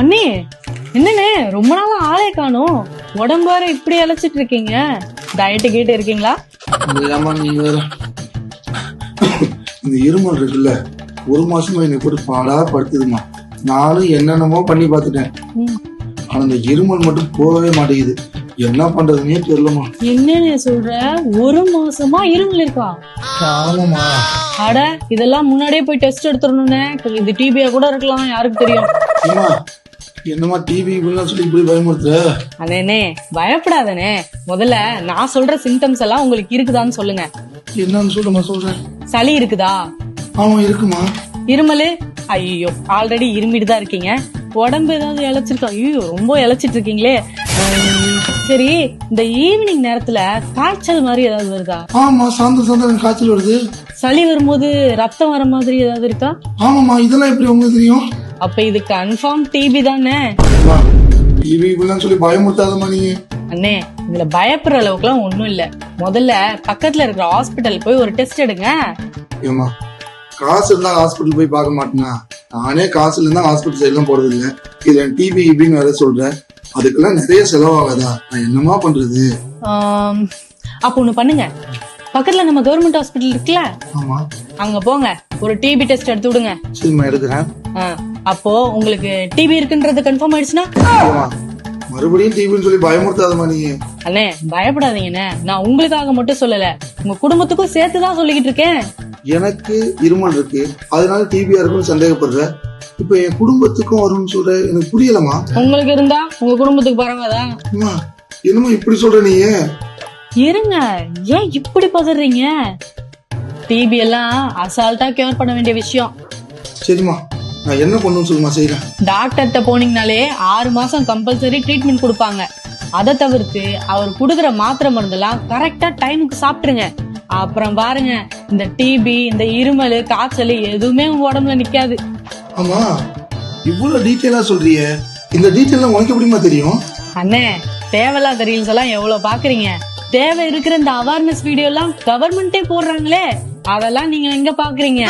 அண்ணே என்னண்ணே ரொம்ப நாளா ஆளே காணோம். உடம்பார இப்படி அழைச்சிட்டு இருக்கீங்க. டயட்டு கேட்டு இருக்கீங்களா? ஏமா நீ வேற? இந்த இருமல் இருக்குல்ல ஒரு மாசமா என்னை போட்டு பாடா படுத்துதுமா நானும் என்னென்னமோ பண்ணி பார்த்துட்டேன். ஆனா இந்த இருமல் மட்டும் போகவே மாட்டேங்குது. என்ன பண்றதுன்னே தெரியலமா என்னண்ணே சொல்ற? ஒரு மாசமா இருமல் இருக்கா? ஆமாமா அட இதெல்லாம் முன்னாடியே போய் டெஸ்ட் எடுத்துடணும்னே. இது டிபியா கூட இருக்கலாம் யாருக்கு தெரியும்? என்னமா டிவி இப்படிலாம் சொல்லி இப்படி பயமுறுத்துற? அண்ணே பயப்படாதனே முதல்ல நான் சொல்ற சிம்டம்ஸ் எல்லாம் உங்களுக்கு இருக்குதான்னு சொல்லுங்க. என்னன்னு சொல்லுமா சொல்றேன். சளி இருக்குதா? ஆமா இருக்குமா இருமலு? ஐயோ ஆல்ரெடி இருமிட்டு தான் இருக்கீங்க. உடம்பு ஏதாவது இழைச்சிருக்கா? ஐயோ ரொம்ப இழைச்சிட்டு இருக்கீங்களே. சரி இந்த ஈவினிங் நேரத்துல காய்ச்சல் மாதிரி ஏதாவது வருதா? ஆமா சாயந்தரம் சாயந்தரம் காய்ச்சல் வருது. சளி வரும்போது ரத்தம் வர மாதிரி ஏதாவது இருக்கா? ஆமாமா இதெல்லாம் எப்படி உங்களுக்கு தெரியும்? அப்ப இது கன்ஃபார்ம் டிபி தானே? டிவி இப்படிலாம் சொல்லி பயமுறுத்தாதமா நீங்க அண்ணே இதுல பயப்படுற அளவுக்குலாம் ஒண்ணும் இல்ல. முதல்ல பக்கத்துல இருக்கிற ஹாஸ்பிட்டல் போய் ஒரு டெஸ்ட் எடுங்க. ஏமா காசு இருந்தா ஹாஸ்பிட்டல் போய் பார்க்க மாட்டேனா? நானே காசு இருந்தா ஹாஸ்பிட்டல் சைட்லாம் போறது இல்ல இதுல டிபி இப்படின்னு வேற சொல்றேன். அதுக்கெல்லாம் நிறைய செலவாகாதா நான் என்னமா பண்றது? அப்ப ஒண்ணு பண்ணுங்க. பக்கத்துல நம்ம கவர்மெண்ட் ஹாஸ்பிட்டல் இருக்குல்ல? ஆமா. அங்க போங்க. ஒரு டிபி டெஸ்ட் எடுத்து விடுங்க. சரிம்மா எடுக்கிறேன். அப்போ உங்களுக்கு டிபி இருக்குன்றது கன்ஃபார்ம் ஆயிடுச்சுன்னா? ஏம்மா, மறுபடியும் டிவின்னு சொல்லி பயமுறுத்தாதமா நீங்க அண்ணே பயப்படாதீங்கண்ணே. நான் உங்களுக்காக மட்டும் சொல்லல. உங்க குடும்பத்துக்கும் சேர்த்து தான் சொல்லிக்கிட்டு இருக்கேன். எனக்கு இருமல் இருக்கு. அதனால டிபியா இருக்கும்னு சந்தேகப்படுற. இப்ப என் குடும்பத்துக்கும் வரும்னு சொல்ற எனக்கு புரியலமா உங்களுக்கு இருந்தா உங்க குடும்பத்துக்கு பரவாதா அம்மா என்னமா இப்படி சொல்ற நீ இருங்க ஏன் இப்படி பதறீங்க? டிபி எல்லாம் அசால்ட்டா கேர் பண்ண வேண்டிய விஷயம். சரிம்மா நான் என்ன பண்ணணும்னு சொல்லுமா செய்யறேன் டாக்டர்கிட்ட போனீங்கனாலே ஆறு மாசம் கம்பல்சரி ட்ரீட்மெண்ட் கொடுப்பாங்க. அதை தவிர்த்து அவர் கொடுக்குற மாத்திரை மருந்தெல்லாம் கரெக்டா டைமுக்கு சாப்பிட்டுருங்க. அப்புறம் பாருங்க இந்த டிபி இந்த இருமல் காய்ச்சல் எதுவுமே உங்க உடம்புல நிக்காது. ஆமா. இவ்வளவு டீட்டெயிலா சொல்றியே. இந்த டீட்டெயிலாம் உனக்கு எப்படிமா தெரியும்? அண்ணே தேவையில்லாத ரீல்ஸ் எல்லாம் எவ்வளவு பாக்குறீங்க? தேவை இருக்கிற இந்த அவேர்னஸ் வீடியோ எல்லாம் கவர்மெண்டே போடுறாங்களே. அதெல்லாம் நீங்க எங்க பாக்குறீங்க?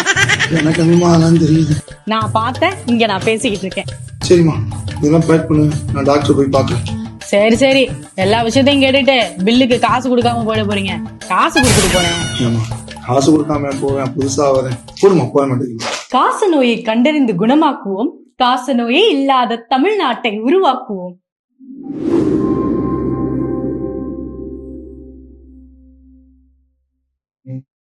எனக்கு அதெல்லாம் தெரியுது. நான் பார்த்தேன் இங்க நான் பேசிக்கிட்டு இருக்கேன். சரிம்மா இதெல்லாம் பேக் பண்ணு. நான் டாக்டர் போய் பார்க்கறேன் சரி சரி. எல்லா விஷயத்தையும் கேட்டுட்டு பில்லுக்கு காசு கொடுக்காம போயிட போறீங்க. காசு கொடுத்துட்டு போறேன். காசு கொடுக்காம போவேன் புதுசா வரேன். போடுமா போட மாட்டேங்குது. காச நோயை கண்டறிந்து குணமாக்குவோம். காச நோயே இல்லாத தமிழ்நாட்டை உருவாக்குவோம்.